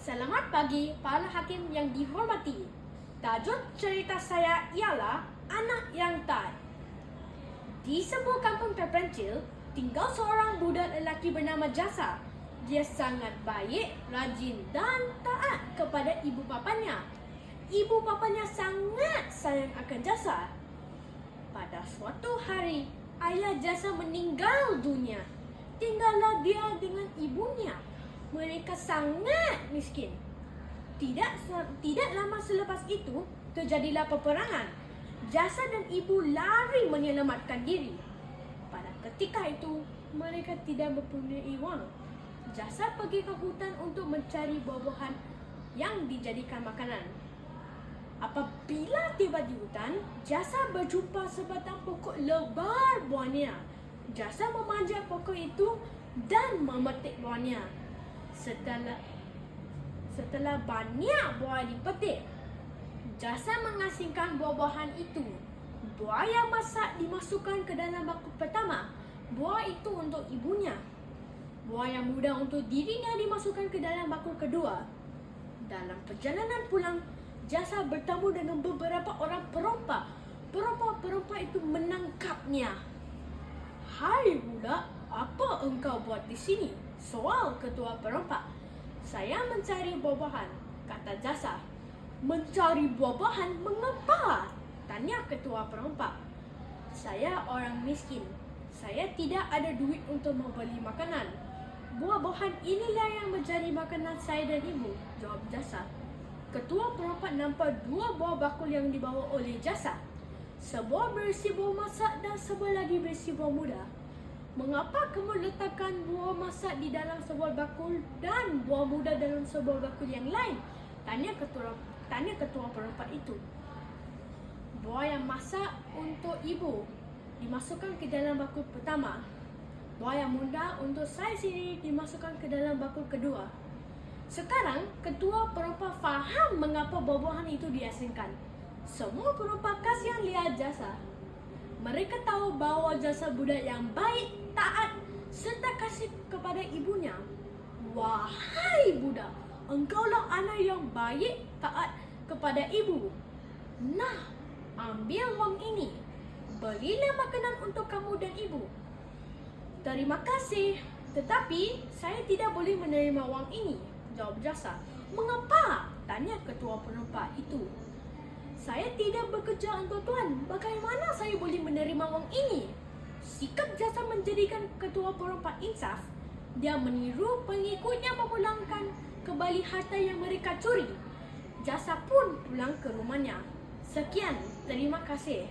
Selamat pagi para hakim yang dihormati. Tajuk cerita saya ialah Anak Yang Taat. Di sebuah kampung terpencil, tinggal seorang budak lelaki bernama Jasa. Dia sangat baik, rajin dan taat kepada ibu bapanya. Ibu bapanya sangat sayang akan Jasa. Pada suatu hari, ayah Jasa meninggal dunia. Tinggallah dia dengan ibunya. Mereka sangat miskin. Tidak tidak lama selepas itu, terjadilah peperangan. Jasa dan ibu lari menyelamatkan diri. Pada ketika itu, mereka tidak mempunyai wang. Jasa pergi ke hutan untuk mencari buah-buahan yang dijadikan makanan. Apabila tiba di hutan, Jasa berjumpa sebatang pokok lebar buahnya. Jasa memanjat pokok itu dan memetik buahnya. Setelah setelah banyak buah dipetik, Jasa mengasingkan buah-buahan itu. Buah yang masak dimasukkan ke dalam bakul pertama. Buah itu untuk ibunya. Buah yang muda untuk dirinya dimasukkan ke dalam bakul kedua. Dalam perjalanan pulang, Jasa bertemu dengan beberapa orang perompak. Perompak-perompak itu menangkapnya. Hai budak, apa engkau buat di sini? Soal ketua perompak. Saya mencari buah-buahan, kata Jasa. Mencari buah-buahan mengapa? Tanya ketua perompak. Saya orang miskin. Saya tidak ada duit untuk membeli makanan. Buah-buahan inilah yang menjadi makanan saya dan ibu, jawab Jasa. Ketua perompak nampak dua buah bakul yang dibawa oleh Jasa. Sebuah berisi buah masak dan sebuah lagi berisi buah muda. Mengapa kamu letakkan buah masak di dalam sebuah bakul dan buah muda dalam sebuah bakul yang lain? Tanya ketua tanya ketua perompak itu. Buah yang masak untuk ibu dimasukkan ke dalam bakul pertama. Buah yang muda untuk saya sendiri dimasukkan ke dalam bakul kedua. Sekarang, ketua perompak faham mengapa buah-buahan itu diasingkan. Semua perompak kasihan lihat jasa. Mereka tahu bahawa jasa budak yang baik, taat serta kasih kepada ibunya. Wahai budak, engkaulah anak yang baik, taat kepada ibu. Nah, ambil wang ini. Belilah makanan untuk kamu dan ibu. Terima kasih. Tetapi saya tidak boleh menerima wang ini. Jawab jasa. Mengapa? Tanya ketua perompak itu. Saya tidak bekerja untuk tuan. Bagaimana menerima wang ini? Sikap jasa menjadikan ketua perompak insaf. Dia meniru pengikutnya memulangkan kembali harta yang mereka curi. Jasa pun pulang ke rumahnya. Sekian, terima kasih.